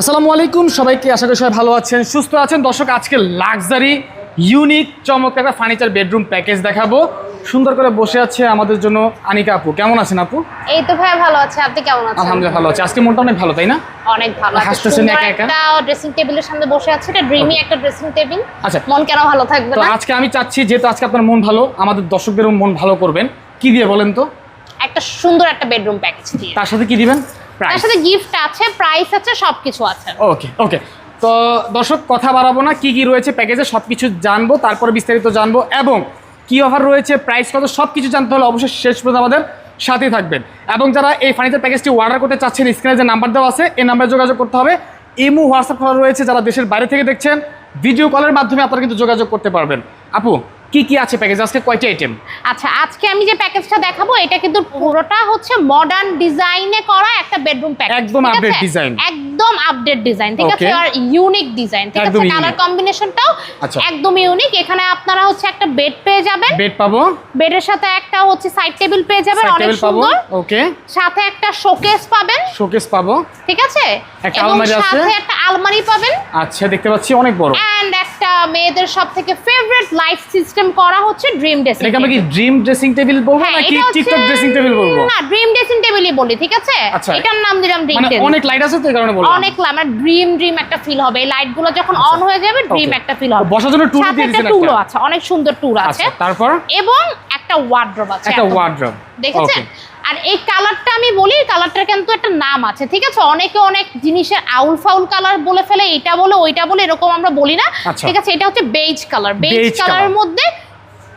আসসালামু আলাইকুম সবাইকে আশা করি সবাই ভালো আছেন সুস্থ আছেন। দর্শক আজকে লাক্সারি ইউনিক চমৎকার একটা ফার্নিচার বেডরুম প্যাকেজ দেখাবো। সুন্দর করে বসে আছে আমাদের জন্য আনিকা আপু। কেমন আছেন আপু? এই তো ভাই ভালো আছে আপনি কেমন আছেন? আলহামদুলিল্লাহ ভালো আছে। আজকে মনটা অনেক ভালো তাই না? অনেক ভালো আছে হাসতেছেন একা একা? একটা ড্রেসিং টেবিলের সামনে বসে আছে এটা ড্রিমি একটা ড্রেসিং টেবিল আচ্ছা। মন কেন ভালো থাকবে তো না? আজকে আমি চাচ্ছি যেহেতু আজকে আপনার মন ভালো আমাদের দর্শকদেরও মন ভালো করবেন। কি দিয়ে বলেন তো? একটা সুন্দর একটা বেডরুম প্যাকেজ দিয়ে। তার সাথে কি দিবেন? তার সাথে গিফট আছে প্রাইস আছে সবকিছু আছে। ওকে ওকে তো দর্শক কথা বাড়াবো না কি কি রয়েছে প্যাকেজে সব কিছু জানব তারপরে বিস্তারিত জানব এবং কি অফার রয়েছে প্রাইস কত সব কিছু জানতে হলে অবশ্যই শেষ পর্যন্ত আমাদের সাথেই থাকবেন। এবং যারা এই ফার্নিচার প্যাকেজটি অর্ডার করতে চাচ্ছেন স্ক্রিনে যে নাম্বার দেওয়া আছে এই নাম্বারে যোগাযোগ করতে হবে। ইমো হোয়াটসঅ্যাপ করা রয়েছে যারা দেশের বাইরে থেকে দেখছেন ভিডিও কলের মাধ্যমে আপনারা কিন্তু যোগাযোগ করতে পারবেন। আপু কি কি আছে প্যাকেজ আজকে কয়টা আইটেম আচ্ছা আজকে আমি যে প্যাকেজটা দেখাবো এটা কিন্তু পুরোটা হচ্ছে মডার্ন ডিজাইনে করা একটা বেডরুম প্যাকেজ একদম update design। একদম আপডেট ডিজাইন ঠিক আছে? আর ইউনিক ডিজাইন ঠিক আছে? কালার কম্বিনেশনটাও। একদম ইউনিক এখানে আপনারা হচ্ছে একটা বেড পেয়ে যাবেন। বেড পাবো। বেডের সাথে একটা হচ্ছে সাইড টেবিল পেয়ে যাবেন অনেক সুন্দর। ওকে সাথে একটা শোকেস পাবেন। শোকেস পাবো। ঠিক আছে? একটা আলমারি আছে। সাথে একটা আলমারি পাবেন। আচ্ছা দেখতে পাচ্ছি অনেক বড়। এন্ড একটা মেয়েদের সব থেকে ফেভারিট লাইফ সিস্টেম করা হচ্ছে ড্রিম ড্রেসিং এটাকে আমরা কি ড্রিম ড্রেসিং টেবিল বলব নাকি টিকটক ড্রেসিং টেবিল বলব? না ড্রিম ড্রেসিং টেবিলই বলি ঠিক আছে? আচ্ছা। এটার নাম দিলাম ড্রিম মানে অনেক লাইট আছে তো এই কারণে বললাম। অনেক আমার ড্রিম ড্রিম একটা ফিল হবে। এই লাইটগুলো যখন অন হয়ে যাবে ড্রিম একটা ফিল হবে। বসার জন্য টুল দিয়ে একটা দিয়েছেন টুলও একটা। আছে অনেক সুন্দর টুল আছে। আচ্ছা তারপর? এবং একটা ওয়ার্ড্রোব আছে একটা। ওয়ার্ড্রোব দেখেছেন? আর এই কালারটা আমি বলি কালারটার কিন্তু একটা নাম আছে ঠিক আছে? অনেকে অনেক জিনিসের আউল ফাউল কালার বলে ফেলে এটা বলে ওইটা বলে এরকম আমরা বলি না আচ্ছা। ঠিক আছে? এটা হচ্ছে বেজ কালার। বেজ কালারের মধ্যে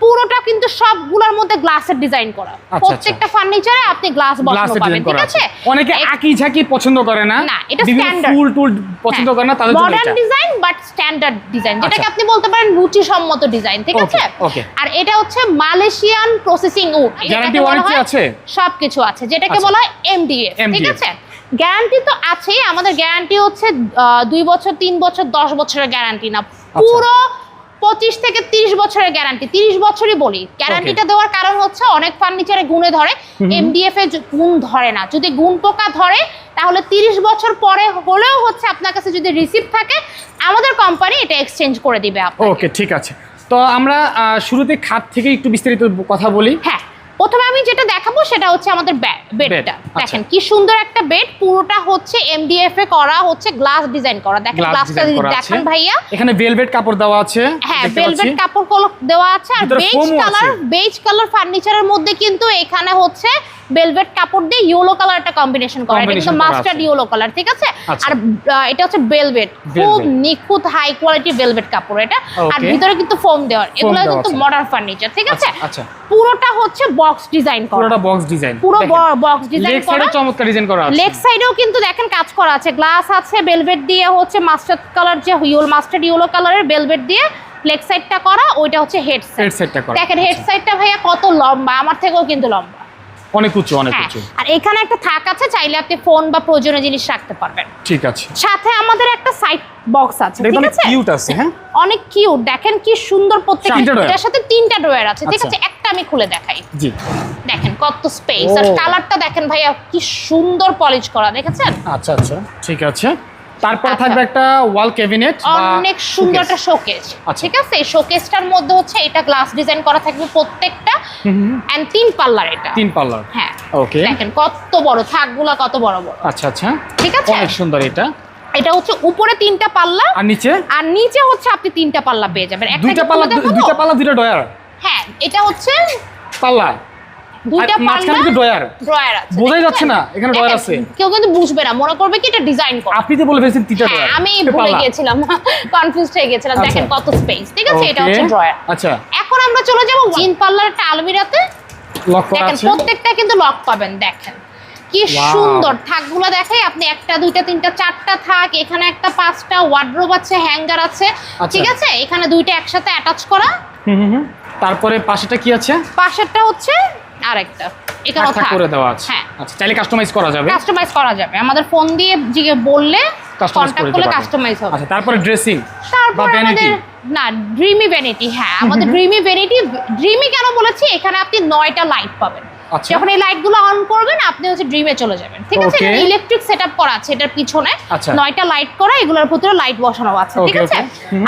পুরোটা কিন্তু সবগুলোর মধ্যে গ্লাসের ডিজাইন করা। আচ্ছা। প্রত্যেকটা ফার্নিচারে আপনি গ্লাস বসানো পাবেন ঠিক আছে। অনেকে আকি ঝাঁকি পছন্দ করে না। না, এটা standard। ফুল টুল পছন্দ করে না তাদের জন্য modern design but standard design যেটাকে আচ্ছা। আপনি বলতে পারেন রুচিসম্মত ডিজাইন ঠিক আছে আর এটা হচ্ছে Malaysian processing wood guarantee warranty আছে? সবকিছু আছে যেটাকে আচ্ছা। বলা হয় এমডিএফ ঠিক আছে গ্যারান্টি তো আছেই আমাদের গ্যারান্টি হচ্ছে দুই বছর তিন বছর দশ বছরের গ্যারান্টি না আচ্ছা। পুরো পঁচিশ থেকে তিরিশ বছরের গ্যারান্টি তিরিশ বছরই বলি। গ্যারান্টিটা দেওয়ার কারণ হচ্ছে অনেক ফার্নিচারে গুণে ধরে এমডিএফ এ গুণ ধরে না। যদি গুণ পোকা ধরে তাহলে তিরিশ বছর পরে হলেও হচ্ছে আপনার কাছে যদি রিসিপ্ট থাকে আমাদের কোম্পানি এটা এক্সচেঞ্জ করে দিবে ওকে ঠিক আছে। তো আমরা শুরুতে খাত থেকে একটু বিস্তারিত কথা বলি। হ্যাঁ। প্রথমে আমি যেটা দেখাবো সেটা হচ্ছে আমাদের বেডটা। আচ্ছা। দেখেন কি সুন্দর একটা বেড পুরোটা হচ্ছে এমডিএফ এ করা হচ্ছে গ্লাস ডিজাইন করা। দেখেন গ্লাস গ্লাসটা দেখান ভাইয়া। এখানে ভেলভেট কাপড় দেওয়া আছে হ্যাঁ ভেলভেট কাপড় দেওয়া আছে আর বেজ কালার বেজ কালার ফার্নিচারের মধ্যে কিন্তু এখানে হচ্ছে ভেলভেট কাপড় দিয়ে ইয়েলো কালার একটা কম্বিনেশন করা। এটা কিন্তু মাস্টার্ড ইয়েলো কালার ঠিক আছে? আচ্ছা। আর এটা হচ্ছে ভেলভেট খুব। নিখুঁত হাই কোয়ালিটি ভেলভেট কাপড় এটা। আর ভিতরে কিন্তু ফোম দেওয়া। এগুলো কিন্তু। মডার্ন ফার্নিচার ঠিক আছে? আচ্ছা, আচ্ছা। পুরোটা হচ্ছে বক্স ডিজাইন করা। পুরোটা বক্স ডিজাইন পুরো বক্স ডিজাইন লেগ করা। সাইডে চমৎকার ডিজাইন করা আছে। লেগ সাইডেও কিন্তু দেখেন কাজ করা আছে। গ্লাস আছে বেলভেট দিয়ে হচ্ছে মাস্টার্ড কালার যে ইউল মাস্টার্ড ইয়েলো কালারের বেলভেট দিয়ে লেগ সাইডটা করা ওইটা হচ্ছে হেড সাইড হেড সেটটা করা। দেখেন হেড সাইডটা ভাইয়া কত লম্বা আমার থেকেও কিন্তু লম্বা। অনেক উঁচু অনেক হ্যাঁ উঁচু। আর এখানে একটা থাক আছে চাইলে আপনি ফোন বা প্রয়োজনীয় জিনিস রাখতে পারবেন। ঠিক আছে। সাথে আমাদের একটা সাইড বক্স আছে ঠিক আছে? কিউট আছে হ্যাঁ? অনেক কিউট দেখেন কি সুন্দর প্রত্যেকটা এটার সাথে তিনটা ড্রয়ার আছে ঠিক আচ্ছা। আছে? একটা আমি খুলে দেখাই। জি। দেখেন কত স্পেস আর। কালারটা দেখেন ভাইয়া কি সুন্দর পলিশ করা দেখেছেন? আচ্ছা আচ্ছা ঠিক আছে। তারপর আচ্ছা। থাকবে একটা ওয়াল ক্যাবিনেট অনেক সুন্দর একটা শোকেস আচ্ছা। ঠিক আছে? এই শোকেসটার মধ্যে হচ্ছে এটা গ্লাস ডিজাইন করা থাকবে প্রত্যেকটা এন্ড তিন পাল্লার এটা। তিন পাল্লার। হ্যাঁ। ওকে দেখেন কত বড় থাকগুলা কত বড় বড়। আচ্ছা আচ্ছা। ঠিক আছে? অনেক সুন্দর এটা। এটা হচ্ছে উপরে তিনটা পাল্লা আর নিচে? আর নিচে হচ্ছে আপনি তিনটা পাল্লা পেয়ে যাবেন। একটা দুইটা পাল্লা? দুইটা পাল্লা দুইটা ডয়ার হ্যাঁ এটা হচ্ছে পাল্লা। দুইটা পাল্লা ডয়ার ড্রয়ার। আছে বোঝাই যাচ্ছে না, এখানে দেখেন, আছে। কেউ কিন্তু বুঝবে না মনে করবে কি এটা ডিজাইন করা। আপনি তো বলে ফেলছেন তিনটা হ্যাঁ ডয়ার আমি ভুলে গিয়েছিলাম কনফিউজ হয়ে গেছিলাম আচ্ছা। দেখেন কত স্পেস ঠিক আছে? এটা হচ্ছে ড্রয়ার। আচ্ছা। এখন আমরা চলে যাব তিন পাল্লার একটা আলমিরাতে। লক করা দেখেন আছে। প্রত্যেকটা কিন্তু লক পাবেন দেখেন। কি সুন্দর থাকগুলো দেখাই আপনি একটা দুইটা তিনটা চারটা থাক এখানে একটা পাঁচটা ওয়ার্ড্রোব আছে হ্যাঙ্গার আছে আচ্ছা। ঠিক আছে? এখানে দুইটা একসাথে অ্যাটাচ করা। তারপরে পাশেটা কি আছে? পাশেরটা হচ্ছে আরেকটা। এখানেও থাক থাক থাক করে দেওয়া আছে। হ্যাঁ। আচ্ছা চাইলে কাস্টমাইজ করা যাবে। কাস্টমাইজ করা যাবে। আমাদের ফোন দিয়ে জিগে বললে কাস্টমাইজ কন্ট্যাক্ট করলে কাস্টমাইজ হবে। আচ্ছা তারপরে ড্রেসিং বা তারপর ভ্যানিটি আমাদের না ড্রিমি ভ্যানিটি হ্যাঁ। আমাদের ড্রিমি ভ্যানিটি ড্রিমি কেন বলেছি? এখানে আপনি নয়টা লাইট পাবেন। আচ্ছা। যখন এই লাইটগুলো অন করবেন আপনি হচ্ছে ড্রিমে চলে যাবেন। ঠিক আছে? Okay. ইলেকট্রিক সেট আপ করা আছে এটার পিছনে। আচ্ছা। নয়টা লাইট করা এগুলোর ভিতরে লাইট বসানো আছে ঠিক আছে?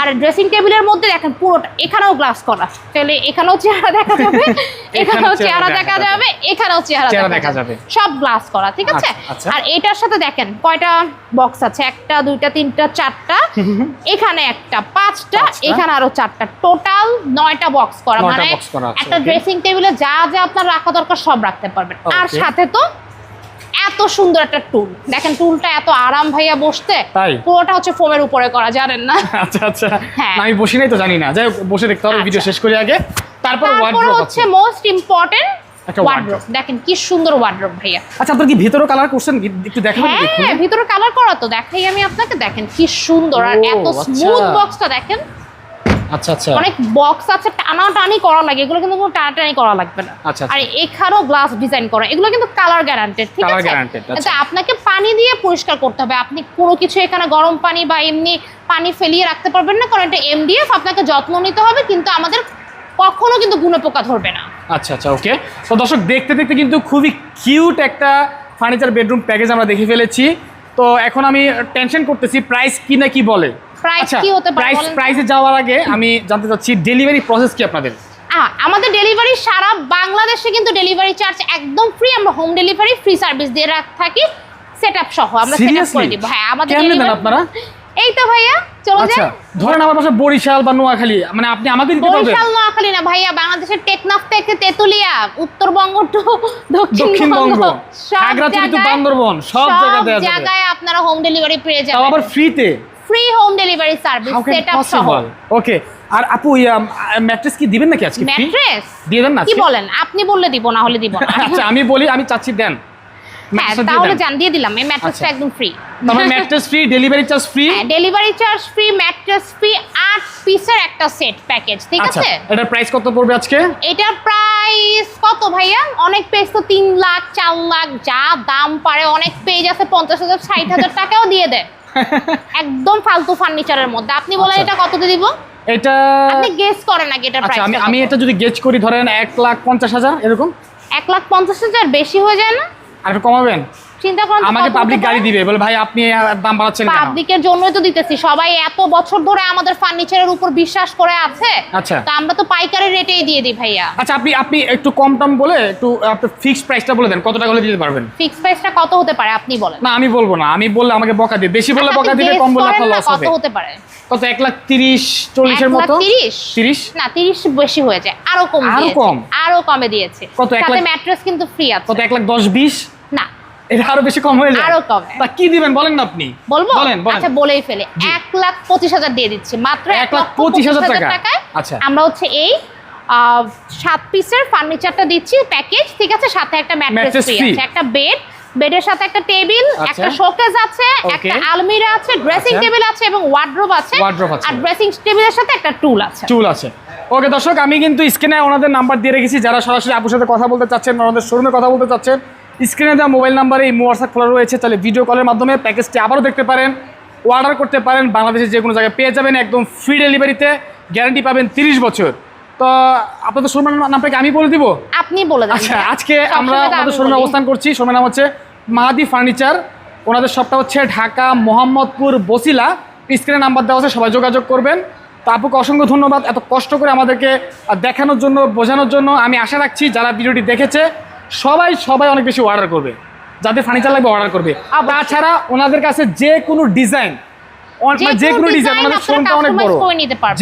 আর ড্রেসিং টেবিলের মধ্যে দেখেন পুরোটা এখানেও গ্লাস করা। তাহলে এখানেও চেহারা দেখা যাবে এখানেও চেহারা দেখা যাবে। এখানেও চেহারা দেখা যাবে। সব গ্লাস করা ঠিক আছে? আচ্ছা, আচ্ছা। আর এটার সাথে দেখেন কয়টা বক্স আছে? একটা দুইটা তিনটা চারটা। এখানে একটা পাঁচটা। এখানে আরও চারটা। টোটাল নয়টা বক্স করা। মানে একটা ড্রেসিং টেবিলে যা যা আপনার রাখা দরকার সব রাখতে পারবেন। আর সাথে তো এত সুন্দর একটা টুল। দেখেন টুলটা এত আরাম ভাইয়া বসতে পুরোটা হচ্ছে ফোমের উপরে করা জানেন না? আচ্ছা আচ্ছা। হ্যাঁ। আমি বসি নাই তো জানি না। যাই বসে দেখতে হবে ভিডিও আচ্ছা। শেষ করি আগে। তারপর ওয়ার্ড্রপ হচ্ছে মোস্ট ইম্পর্টেন্ট ওয়ার্ড্রোব দেখেন কি সুন্দর ওয়ার্ড্রোব ভাইয়া। আচ্ছা আপনার কি ভিতরে কালার করছেন? একটু দেখাবেন হ্যাঁ ভিতরে কালার করা তো দেখাই আমি আপনাকে। দেখেন কি সুন্দর। আর এত আচ্ছা। স্মুথ বক্সটা দেখেন। আচ্ছা আচ্ছা। অনেক বক্স আছে টানাটানি করা লাগে এগুলো কিন্তু কোনো টানাটানি করা লাগবে না। আচ্ছা, আচ্ছা। আর এখানেও গ্লাস ডিজাইন করা এগুলো কিন্তু কালার গ্যারান্টেড ঠিক আছে? আচ্ছা। কিন্তু আপনাকে পানি দিয়ে পরিষ্কার করতে হবে। আপনি কোনো কিছু এখানে গরম পানি বা এমনি পানি ফেলিয়ে রাখতে পারবেন না কারণ এটা এমডিএফ আপনাকে যত্ন নিতে হবে কিন্তু আমাদের কখনো কিন্তু গুণে পোকা ধরবে না। আচ্ছা আচ্ছা ওকে তো দর্শক দেখতে দেখতে কিন্তু খুবই কিউট একটা ফার্নিচার বেডরুম প্যাকেজ আমরা দেখে ফেলেছি। তো এখন আমি টেনশন করতেছি প্রাইস কি না কি বলে? Price কি হতে পারে প্রাইস প্রাইসে যাওয়ার আগে আমি জানতে চাচ্ছি ডেলিভারি প্রসেস কি আপনাদের? আমাদের ডেলিভারি সারা বাংলাদেশে কিন্তু ডেলিভারি চার্জ একদম ফ্রি আমরা হোম ডেলিভারি ফ্রি সার্ভিস দিয়ে রাখ থাকি সেট আপ সহ। আমরা সেট আপ করে দিব। হ্যাঁ আমাদের delivery- আপনারা? এই তো ভাইয়া চলে আচ্ছা যান ধরেন আমার বাসা বরিশাল বা নোয়াখালী মানে আপনি আমাদের দিতে পারবেন? বরিশাল নোয়াখালী না ভাইয়া বাংলাদেশের টেকনাফ থেকে তেতুলিয়া উত্তরবঙ্গ টু দক্ষিণবঙ্গ খাগড়াছড়ি টু বান্দরবন সব জায়গায় আপনারা হোম ডেলিভারি পেয়ে তাও আবার যাবেন। ফ্রিতে free home delivery service how set up সহ। ওকে আর আপু ম্যাট্রেস কি দিবেন নাকি আজকে? ম্যাট্রেস দিয়ে দেন না কি বলেন? আপনি বললে দিব না হলে দিব না। আচ্ছা আমি বলি আমি চাচ্ছি দেন। হ্যাঁ তাহলে জান দিয়ে দিলাম। এই ম্যাট্রেসটা আচ্ছা। একদম ফ্রি তারপরে mattress free delivery charge free হ্যাঁ delivery charge free mattress free আট পিসের একটা সেট প্যাকেজ ঠিক আচ্ছা আছে? এটার প্রাইস কত পড়বে আজকে? এটার প্রাইস কত ভাইয়া? অনেক পেজ তো তিন লাখ চার লাখ যা দাম পারে অনেক পেজ আছে পঞ্চাশ হাজার ষাট হাজার টাকাও দিয়ে দেয়। একদম ফালতু ফার্নিচারের মধ্যে। আপনি বলেন আচ্ছা। এটা কত দিয়ে দিব? এটা আপনি গেস করেন আগে এটার প্রাইস আমি আমি এটা যদি গেজ করি ধরেন এক লাখ পঞ্চাশ হাজার এরকম? এক লাখ পঞ্চাশ হাজার বেশি হয়ে যায় না? আর কমাবেন? চিন্তা করেন আমাকে পাবলিক গাড়ি দিবে বলে ভাই আপনি দাম বাড়াচ্ছেন কেন? পাবলিকের জন্যই তো দিতেছি। সবাই এত বছর ধরে আমাদের ফার্নিচারের উপর বিশ্বাস করে আছে আচ্ছা। তো আমরা তো পাইকারি রেটেই দিয়ে দিই ভাইয়া। আচ্ছা আপনি আপনি একটু কম টম বলে একটু আপনার ফিক্সড প্রাইসটা বলে দেন কত টাকা হলে দিতে পারবেন? ফিক্স প্রাইসটা কত হতে পারে আপনি বলেন। না আমি বলব না আমি বললে আমাকে বকা দিবে। বেশি বললে আচ্ছা, বকা আপনি দিবে কম বললে আপনার না লস কত হতে পারে? কত এক লাখ তিরিশ চল্লিশের এক মতো? তিরিশ? না তিরিশ বেশি হয়ে যায় আরও কম আরও কম? আরও কমে দিয়েছে। কত, এক লাখ? ম্যাট্রেস কিন্তু ফ্রি আছে। কত এক লাখ দশ বিশ? না এটা আরও বেশি কম হয়ে যায়। আরও কমে। তা কি দিবেন বলেন না আপনি? বলব? বলেন আচ্ছা বলেই ফেলে। এক লাখ পঁচিশ হাজার দিয়ে দিচ্ছি। মাত্র এক লাখ পঁচিশ হাজার টাকা? টাকায় আচ্ছা। আমরা হচ্ছে এই সাত পিসের ফার্নিচারটা দিচ্ছি প্যাকেজ ঠিক আছে? সাথে একটা ম্যাট্রেস ফ্রি আছে একটা বেড বেডের সাথে একটা টেবিল আচ্ছা। একটা শোকেস আছে একটা আলমিরা আছে ড্রেসিং আচ্ছা। টেবিল আছে এবং ওয়ার্ড্রোব আছে। আর ড্রেসিং টেবিলের সাথে একটা টুল আছে। চুল আছে। ওকে দর্শক আমি কিন্তু স্ক্রিনে ওনাদের নাম্বার দিয়ে রেখেছি। যারা সরাসরি আপুর সাথে কথা বলতে চাচ্ছেন ওনাদের শোরুমে কথা বলতে চাচ্ছেন স্ক্রিনে দেওয়া মোবাইল নাম্বারে এই হোয়াটসঅ্যাপ খোলা রয়েছে তাহলে ভিডিও কলের মাধ্যমে প্যাকেজটি আবারও দেখতে পারেন অর্ডার করতে পারেন বাংলাদেশের যে কোনো জায়গায় পেয়ে যাবেন একদম ফ্রি ডেলিভারিতে গ্যারান্টি পাবেন তিরিশ বছর। তো আপনাদের শোরুমের নামটাকে আমি বলে দিব? আপনি বলে দেন। আচ্ছা আজকে আমরা আমাদের শোরুমে অবস্থান করছি শোরুমের নাম হচ্ছে মাহাদি ফার্নিচার। ওনাদের সবটা হচ্ছে ঢাকা মোহাম্মদপুর বসিলা। স্ক্রিনে নাম্বার দেওয়া আছে সবাই যোগাযোগ করবেন। তো আপুকে অসংখ্য ধন্যবাদ এত কষ্ট করে আমাদেরকে দেখানোর জন্য বোঝানোর জন্য। আমি আশা রাখছি যারা ভিডিওটি দেখেছে সবাই সবাই অনেক বেশি অর্ডার করবে। যাদের ফার্নিচার লাগবে অর্ডার করবে। অবশ্যই। তাছাড়া ওনাদের কাছে যে কোনো ডিজাইন যে কোনো ডিজাইন শোরুমটা অনেক বড়।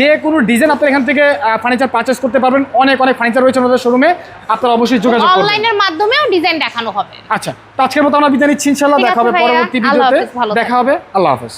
যে কোনো ডিজাইন আপনি এখান থেকে ফার্নিচার পারচেস করতে পারবেন। অনেক অনেক ফার্নিচার রয়েছে ওনাদের শোরুমে আপনারা অবশ্যই যোগাযোগ করবেন। অনলাইনের মাধ্যমেও ডিজাইন দেখানো হবে। আচ্ছা তো আজকের মতো আমরা বিদায় নিচ্ছি ইনশাল্লাহ দেখা হবে। পরবর্তী ভিডিওতে। দেখা হবে আল্লাহ হাফেজ।